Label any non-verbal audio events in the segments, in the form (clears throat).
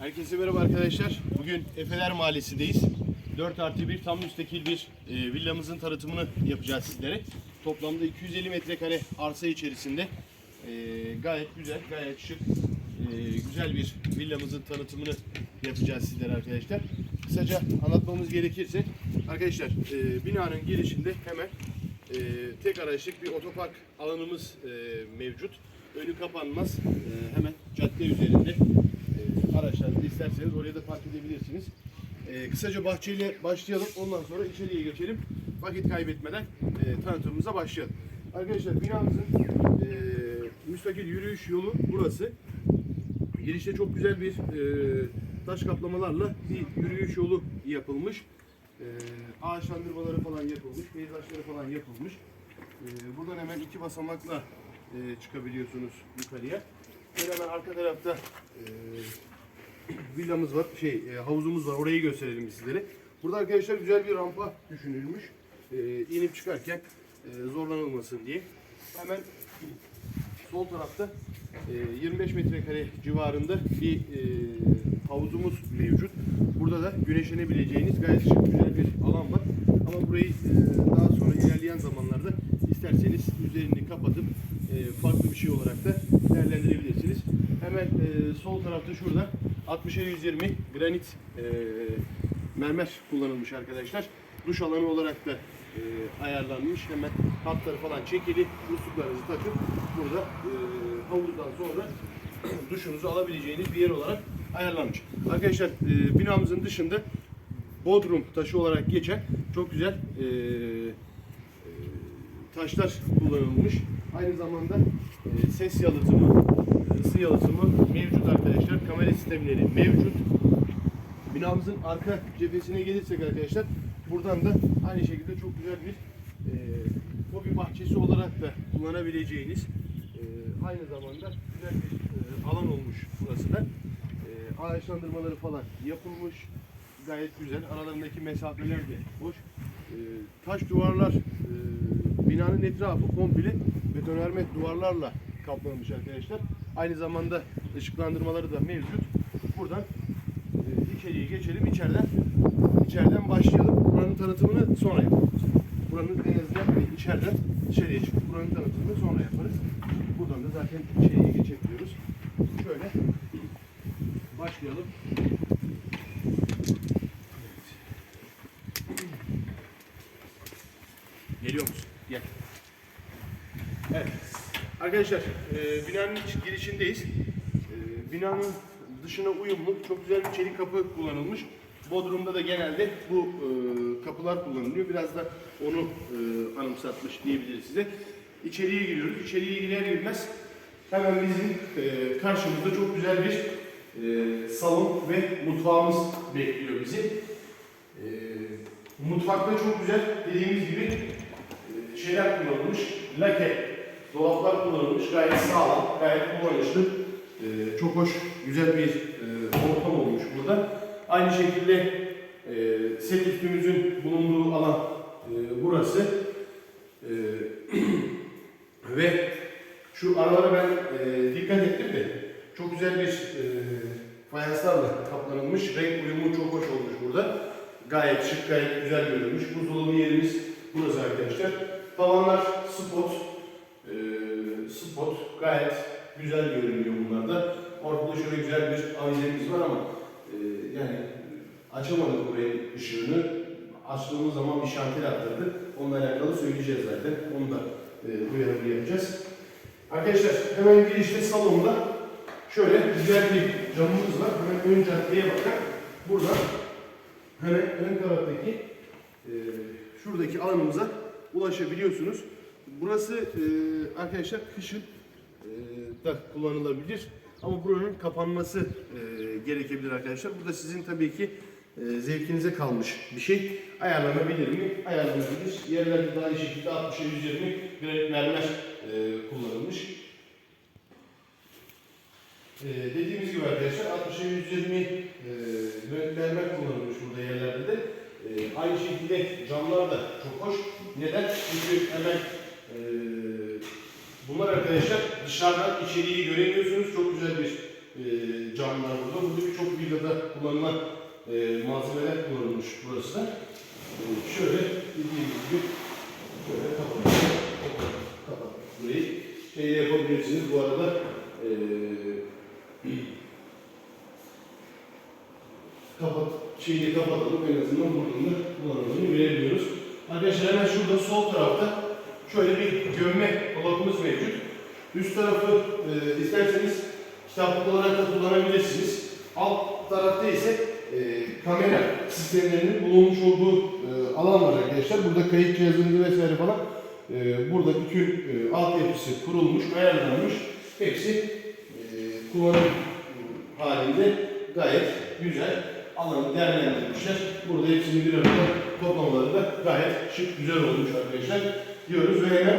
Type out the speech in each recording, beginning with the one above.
Herkese merhaba arkadaşlar. Bugün Efeler Mahallesi'ndeyiz. 4 artı 1 tam müstakil bir e, villamızın tanıtımını yapacağız sizlere. Toplamda 250 metrekare arsa içerisinde e, gayet güzel, gayet şık, e, güzel bir villamızın tanıtımını yapacağız sizlere arkadaşlar. Kısaca anlatmamız gerekirse arkadaşlar e, binanın girişinde hemen e, tek araçlık bir otopark alanımız e, mevcut. Önü kapanmaz. E, hemen cadde üzerinde araçlarınızı isterseniz oraya da park edebilirsiniz. E, kısaca bahçeyle başlayalım. Ondan sonra içeriye geçelim. Vakit kaybetmeden e, tanıtımımıza başlayalım. Arkadaşlar binamızın e, müstakil yürüyüş yolu burası. Girişte çok güzel bir e, taş kaplamalarla bir yürüyüş yolu yapılmış. E, ağaçlandırmaları falan yapılmış, peyzajları falan yapılmış. E, buradan hemen iki basamakla e, çıkabiliyorsunuz yukarıya. Şöyle hemen arka tarafta e, villamız var, şey e, havuzumuz var. Orayı gösterelim sizlere. Burada arkadaşlar güzel bir rampa düşünülmüş. E, inip çıkarken e, zorlanılmasın diye. Hemen sol tarafta e, 25 metrekare civarında bir e, havuzumuz mevcut. Burada da güneşlenebileceğiniz gayet şık güzel bir alan var. Ama burayı e, daha sonra ilerleyen zamanlarda isterseniz üzerini kapatıp e, farklı bir şey olarak da değerlendirebilirsiniz. Hemen e, sol tarafta şurada 60'a 120 granit e, mermer kullanılmış arkadaşlar. Duş alanı olarak da e, ayarlanmış. Hemen hatları falan çekili. Musluklarınızı takıp burada e, havuzdan sonra (clears throat) duşunuzu alabileceğiniz bir yer olarak ayarlanmış. Arkadaşlar e, binamızın dışında Bodrum taşı olarak geçen çok güzel e, e, taşlar kullanılmış. Aynı zamanda e, ses yalıtımı, ısı yalıtımı mevcut arkadaşlar. Kamera sistemleri mevcut. Binamızın arka cephesine gelirsek arkadaşlar buradan da aynı şekilde çok güzel bir e, hobi bahçesi olarak da kullanabileceğiniz e, aynı zamanda güzel bir e, alan olmuş burası da. E, ağaçlandırmaları falan yapılmış. Gayet güzel. Aralarındaki mesafeler de hoş. E, taş duvarlar e, binanın etrafı komple betonarme duvarlarla kaplanmış arkadaşlar. Aynı zamanda ışıklandırmaları da mevcut. Buradan e, içeriye geçelim. İçeriden içeriden başlayalım. Buranın tanıtımını sonra yapalım. Buranın en azından içeriden dışarıya çıkıp buranın tanıtımını sonra yaparız. Buradan da zaten içeriye geçebiliyoruz. Şöyle başlayalım. Geliyor musun? Gel. Evet. Arkadaşlar, e, binanın girişindeyiz. E, binanın dışına uyumlu, çok güzel bir çelik kapı kullanılmış. Bodrum'da da genelde bu e, kapılar kullanılıyor. Biraz da onu e, anımsatmış diyebiliriz size. İçeriye giriyoruz. İçeriye girer girmez hemen bizim e, karşımızda çok güzel bir e, salon ve mutfağımız bekliyor bizi. E, mutfakta çok güzel dediğimiz gibi e, şeyler kullanılmış. Lake dolaplar kullanılmış. Gayet sağlam, gayet kullanışlı. E, çok hoş, güzel bir e, ortam olmuş burada. Aynı şekilde e, set üstümüzün bulunduğu alan e, burası. E, (clears throat) ve şu aralara ben e, dikkat ettim de çok güzel bir e, fayanslarla kaplanılmış. Renk uyumu çok hoş olmuş burada. Gayet şık, gayet güzel görünmüş. Buzdolabı yerimiz burası arkadaşlar. Tavanlar spot. Spot gayet güzel görünüyor bunlarda. Ortada şöyle güzel bir avizemiz var ama e, yani açamadık burayı ışığını. Açtığımız zaman bir şantel attırdık. Onunla alakalı söyleyeceğiz zaten. Onu da e, duyarlı yapacağız. Arkadaşlar hemen girişte salonda şöyle güzel bir camımız var. Hemen ön caddeye bakar. Buradan hemen ön taraftaki e, şuradaki alanımıza ulaşabiliyorsunuz. Burası e, arkadaşlar kışın e, da kullanılabilir. Ama buranın kapanması e, gerekebilir arkadaşlar. Bu da sizin tabii ki e, zevkinize kalmış bir şey. Ayarlanabilir mi? Ayarlanabilir. Yerlerde daha iyi şekilde 60'a 120 granit mermer e, kullanılmış. E, dediğimiz gibi arkadaşlar 60'a 120 e, granit mermer kullanılmış burada yerlerde de. E, aynı şekilde camlar da çok hoş. Neden? Çünkü hemen e, bunlar arkadaşlar dışarıdan içeriği göremiyorsunuz. Çok güzel bir e, camlar burada. Burada birçok villada kullanılan e, malzemeler kullanılmış burası da. E, şöyle dediğim gibi şöyle kapatıp kapat burayı. Şey yapabilirsiniz bu arada e, kapat şeyini kapatalım en azından buradan da kullanımını verebiliyoruz. Arkadaşlar hemen şurada sol tarafta şöyle bir gömme dolabımız mevcut. Üst tarafı e, isterseniz kitaplık olarak da kullanabilirsiniz. Alt tarafta ise e, kamera sistemlerinin bulunmuş olduğu e, alan var arkadaşlar. Burada kayıt cihazınızı vesaire falan e, burada bütün e, altyapısı kurulmuş, ayarlanmış. Hepsi e, kullanım halinde gayet güzel alanı değerlendirmişler. Burada hepsini bir arada toplamaları da gayet şık, güzel olmuş arkadaşlar diyoruz ve hemen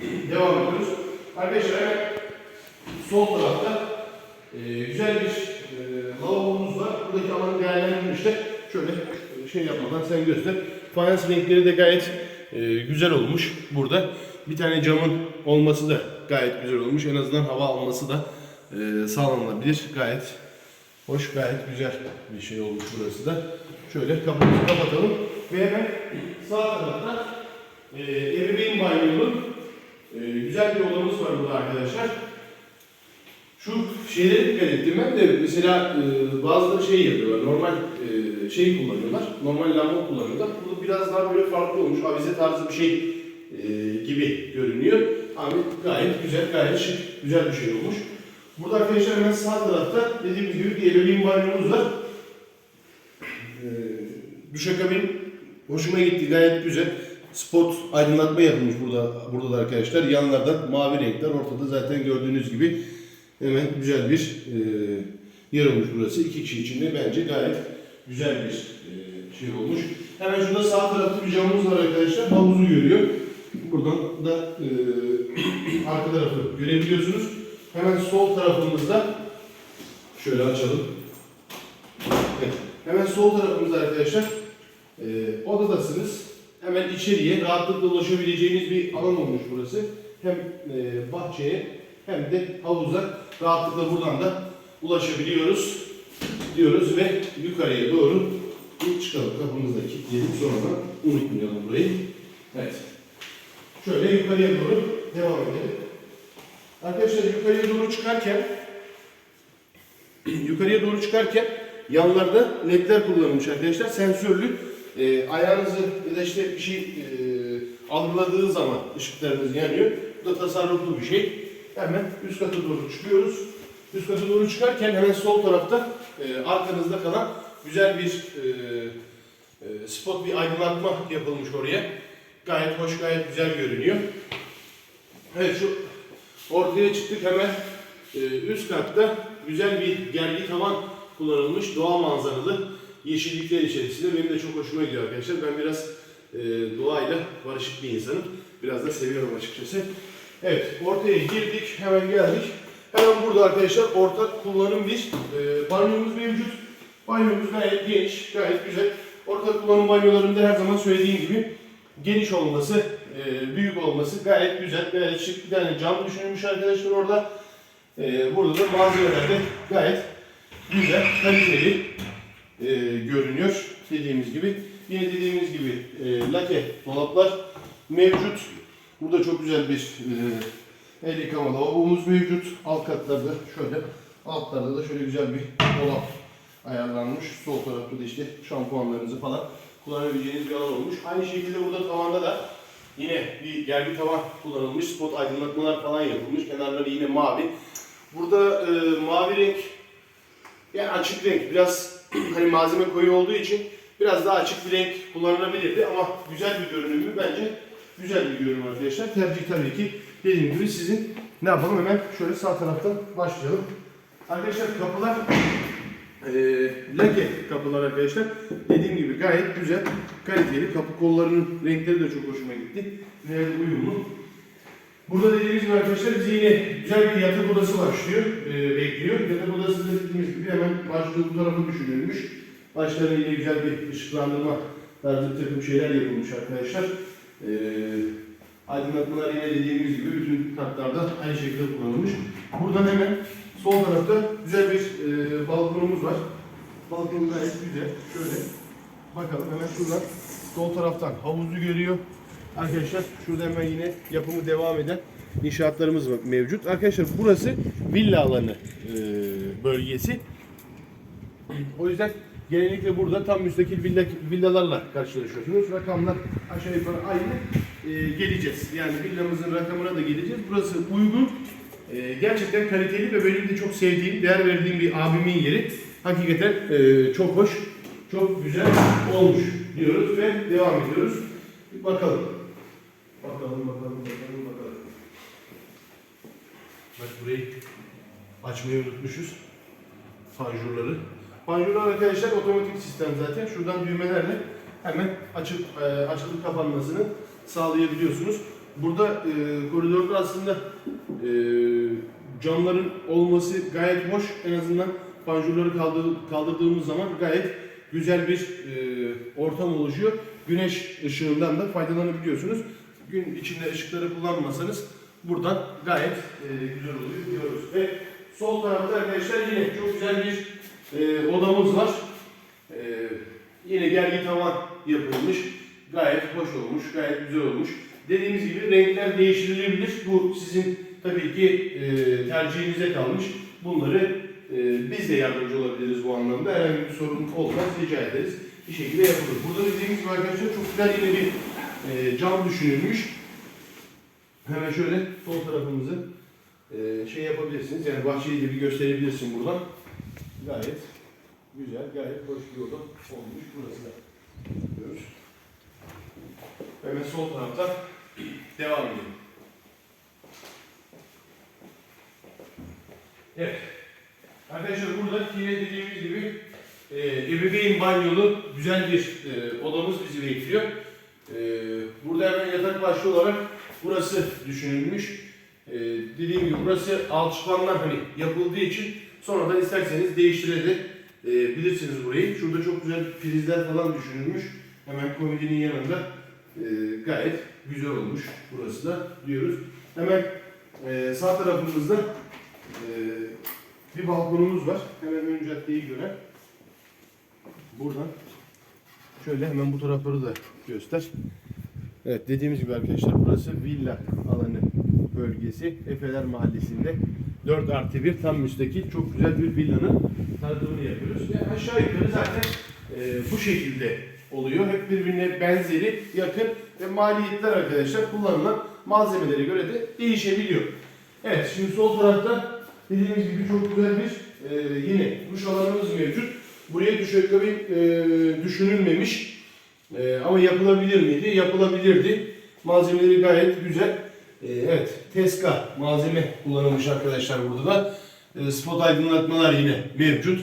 (clears throat) devam ediyoruz. Arkadaşlar hemen sol tarafta e, güzel bir e, lavabomuz var. Buradaki alanı değerlendirmişler. Şöyle e, şey yapmadan sen göster. Fayans renkleri de gayet e, güzel olmuş burada. Bir tane camın olması da gayet güzel olmuş. En azından hava alması da e, sağlanabilir. Gayet hoş, gayet güzel bir şey olmuş burası da. Şöyle kapımızı kapatalım ve hemen sağ tarafta e, ebeveyn banyonun e, güzel bir odamız var burada arkadaşlar. Şu şeylere dikkat ettim ben de mesela e, bazıları şey yapıyorlar, normal e, şey kullanıyorlar, normal lamba kullanıyorlar. Burada biraz daha böyle farklı olmuş, avize tarzı bir şey e, gibi görünüyor. Ama gayet güzel, gayet şık, güzel bir şey olmuş. Burada arkadaşlar hemen sağ tarafta dediğimiz gibi bir ebeveyn banyomuz var. E, duşakabin hoşuma gitti, gayet güzel. Spot aydınlatma yapılmış burada burada da arkadaşlar. Yanlardan mavi renkler, ortada zaten gördüğünüz gibi hemen güzel bir e, yer olmuş burası. İki kişi için de bence gayet güzel bir e, şey olmuş. Hemen şurada sağ tarafta bir camımız var arkadaşlar. Havuzu görüyor. Buradan da e, (clears throat) arka tarafı görebiliyorsunuz. Hemen sol tarafımızda şöyle açalım. Evet. Hemen sol tarafımızda arkadaşlar e, odadasınız. Hemen içeriye rahatlıkla ulaşabileceğiniz bir alan olmuş burası. Hem e, bahçeye hem de havuza rahatlıkla buradan da ulaşabiliyoruz diyoruz ve yukarıya doğru çıkalım. Kapımızı da kilitleyelim sonradan unutmayalım burayı. Evet. Şöyle yukarıya doğru devam edelim. Arkadaşlar yukarıya doğru çıkarken yukarıya doğru çıkarken yanlarda ledler kullanılmış arkadaşlar. Sensörlü e, ayağınızı ya da işte bir şey e, algıladığı zaman ışıklarınız yanıyor. Bu da tasarruflu bir şey. Hemen üst kata doğru çıkıyoruz. Üst kata doğru çıkarken hemen sol tarafta e, arkanızda kalan güzel bir e, e, spot bir aydınlatma yapılmış oraya. Gayet hoş, gayet güzel görünüyor. Evet şu ortaya çıktık hemen e, üst katta güzel bir gergi tavan kullanılmış doğa manzaralı yeşillikler içerisinde benim de çok hoşuma gidiyor arkadaşlar. Ben biraz e, doğayla barışık bir insanım. Biraz da seviyorum açıkçası. Evet ortaya girdik hemen geldik. Hemen burada arkadaşlar ortak kullanım bir e, banyomuz mevcut. Banyomuz gayet geniş, gayet güzel. Ortak kullanım banyolarında her zaman söylediğim gibi geniş olması, e, büyük olması gayet güzel, gayet şık. Bir tane cam düşünülmüş arkadaşlar orada. E, burada da malzemeler de gayet güzel, kaliteli e, görünüyor. Dediğimiz gibi. Yine dediğimiz gibi e, lake dolaplar mevcut. Burada çok güzel bir e, el yıkama lavabomuz mevcut. Alt katlarda şöyle, altlarda da şöyle güzel bir dolap ayarlanmış. Sol tarafta da işte şampuanlarınızı falan kullanabileceğiniz bir alan olmuş. Aynı şekilde burada tavanda da yine bir gergi tavan kullanılmış. Spot aydınlatmalar falan yapılmış. Kenarları yine mavi. Burada e, mavi renk yani açık renk biraz (clears throat) hani malzeme koyu olduğu için biraz daha açık bir renk kullanılabilirdi ama güzel bir görünümü bence güzel bir görünüm arkadaşlar. Tercih tabii ki dediğim gibi sizin. Ne yapalım hemen şöyle sağ taraftan başlayalım. Arkadaşlar kapılar eee lake kapılar arkadaşlar. Dediğim gibi gayet güzel, kaliteli. Kapı kollarının renkleri de çok hoşuma gitti. Ve uyumlu. Burada dediğimiz gibi arkadaşlar bize yine güzel bir yatak odası başlıyor, e, bekliyor. Yatak odası da dediğimiz gibi hemen başlığı bu tarafa düşünülmüş. Başlarına yine güzel bir ışıklandırma tarzı bir takım şeyler yapılmış arkadaşlar. E, aydınlatmalar yine dediğimiz gibi bütün katlarda aynı şekilde kullanılmış. Buradan hemen Sol tarafta güzel bir e, balkonumuz var. Balkon gayet güzel. Şöyle bakalım hemen şuradan sol taraftan havuzu görüyor. Arkadaşlar şurada hemen yine yapımı devam eden inşaatlarımız mevcut. Arkadaşlar burası villa alanı e, bölgesi. O yüzden genellikle burada tam müstakil villa, villalarla karşılaşıyorsunuz. Rakamlar aşağı yukarı aynı. Ee, geleceğiz. Yani villamızın rakamına da geleceğiz. Burası uygun. Ee, gerçekten kaliteli ve benim de çok sevdiğim, değer verdiğim bir abimin yeri. Hakikaten e, çok hoş, çok güzel olmuş diyoruz ve devam ediyoruz. Bakalım. Bakalım, bakalım, bakalım, bakalım. Bak burayı açmayı unutmuşuz panjurları. Panjurlar arkadaşlar otomatik sistem zaten. Şuradan düğmelerle hemen açıp e, açılıp kapanmasını sağlayabiliyorsunuz. Burada e, koridorda aslında e, camların olması gayet hoş. En azından panjurları kaldır, kaldırdığımız zaman gayet güzel bir e, ortam oluşuyor. Güneş ışığından da faydalanabiliyorsunuz. Gün içinde ışıkları kullanmasanız buradan gayet e, güzel oluyor diyoruz. Ve sol tarafta arkadaşlar yine çok güzel bir e, odamız var. E, yine gergi tavan yapılmış. Gayet hoş olmuş, gayet güzel olmuş. Dediğimiz gibi renkler değiştirilebilir. Bu sizin tabii ki e, tercihinize kalmış. Bunları e, biz de yardımcı olabiliriz bu anlamda. Herhangi bir sorun olmaz rica ederiz. Bir şekilde yapılır. Burada dediğimiz gibi arkadaşlar çok güzel yine bir e, cam düşünülmüş. Hemen şöyle sol tarafımızı e, şey yapabilirsiniz. Yani bahçeyi bir gösterebilirsin buradan. Gayet güzel, gayet hoş bir oda olmuş. Burası da görüyoruz. Hemen sol tarafta devam edelim. Evet. Arkadaşlar burada yine dediğimiz gibi e, ebeveyn banyolu güzel bir e, odamız bizi bekliyor. E, burada hemen yatak başlı olarak burası düşünülmüş. E, dediğim gibi burası alçıpanlar hani yapıldığı için sonradan isterseniz değiştirebilirsiniz burayı. Şurada çok güzel prizler falan düşünülmüş. Hemen komodinin yanında e, gayet güzel olmuş burası da diyoruz. Hemen e, sağ tarafımızda e, bir balkonumuz var. Hemen ön caddeyi gören. Buradan şöyle hemen bu tarafları da göster. Evet dediğimiz gibi arkadaşlar burası villa alanı bölgesi. Efeler Mahallesi'nde 4 artı 1 tam müstakil çok güzel bir villanın tanıtımını yapıyoruz. Yani aşağı yukarı zaten e, bu şekilde oluyor. Hep birbirine benzeri, yakın ve maliyetler arkadaşlar kullanılan malzemelere göre de değişebiliyor. Evet şimdi sol tarafta dediğimiz gibi çok güzel bir e, yine duş alanımız mevcut. Buraya duşakabin e, düşünülmemiş. E, ama yapılabilir miydi? Yapılabilirdi. Malzemeleri gayet güzel. E, evet, Teska malzeme kullanılmış arkadaşlar burada da. E, spot aydınlatmalar yine mevcut.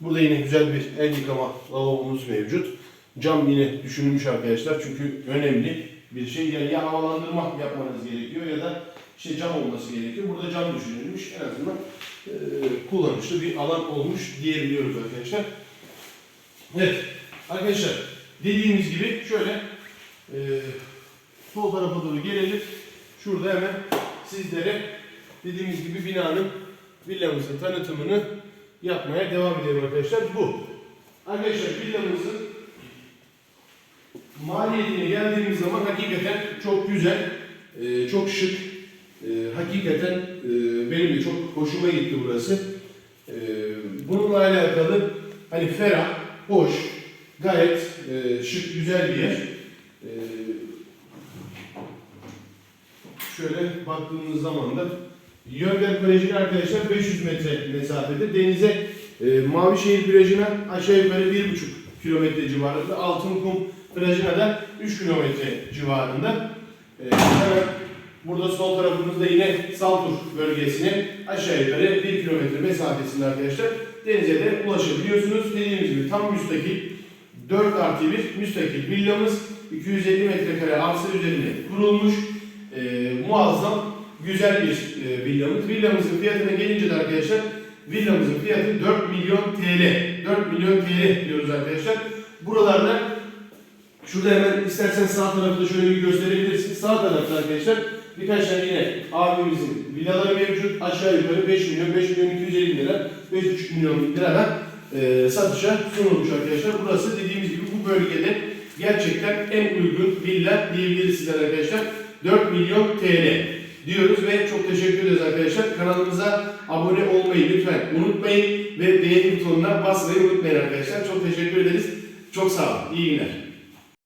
Burada yine güzel bir el yıkama lavabomuz mevcut. Cam yine düşünülmüş arkadaşlar çünkü önemli bir şey. Yani ya havalandırma yapmanız gerekiyor ya da işte cam olması gerekiyor. Burada cam düşünülmüş. En azından e, kullanışlı bir alan olmuş diyebiliyoruz arkadaşlar. Evet arkadaşlar dediğimiz gibi şöyle e, sol tarafa doğru gelelim. Şurada hemen sizlere dediğimiz gibi binanın villamızın tanıtımını yapmaya devam edelim arkadaşlar. Bu. Arkadaşlar villamızın maliyetine geldiğimiz zaman hakikaten çok güzel, e, çok şık, e, hakikaten e, benim de çok hoşuma gitti burası. E, bununla alakalı hani ferah, hoş, gayet e, şık, güzel bir yer. E, şöyle baktığımız zaman da Yörgen Koleji'ne arkadaşlar 500 metre mesafede. Denize e, Mavişehir plajına aşağı yukarı 1,5 kilometre civarında. Altınkum plajına da 3 kilometre civarında. E, burada sol tarafımızda yine Saltur bölgesine aşağı yukarı 1 kilometre mesafesinde arkadaşlar. Denize de ulaşabiliyorsunuz. Dediğimiz gibi tam müstakil 4 artı 1 müstakil villamız 250 metrekare arsa üzerinde kurulmuş. E, muazzam güzel bir e, villamız. Villamızın fiyatına gelince de arkadaşlar villamızın fiyatı 4 milyon TL. 4 milyon TL diyoruz arkadaşlar. Buralarda şurada hemen istersen sağ tarafı da şöyle bir gösterebilirsin. Sağ tarafta arkadaşlar birkaç tane yine abimizin villaları mevcut. Aşağı yukarı 5 milyon, 5 milyon 250 250 bin lira, 5,5 milyon liradan e, satışa sunulmuş arkadaşlar. Burası dediğimiz gibi bu bölgede gerçekten en uygun villa diyebiliriz sizler arkadaşlar. 4 milyon TL diyoruz ve çok teşekkür ederiz arkadaşlar. Kanalımıza abone olmayı lütfen unutmayın ve beğeni butonuna basmayı unutmayın arkadaşlar. Çok teşekkür ederiz. Çok sağ olun. İyi günler.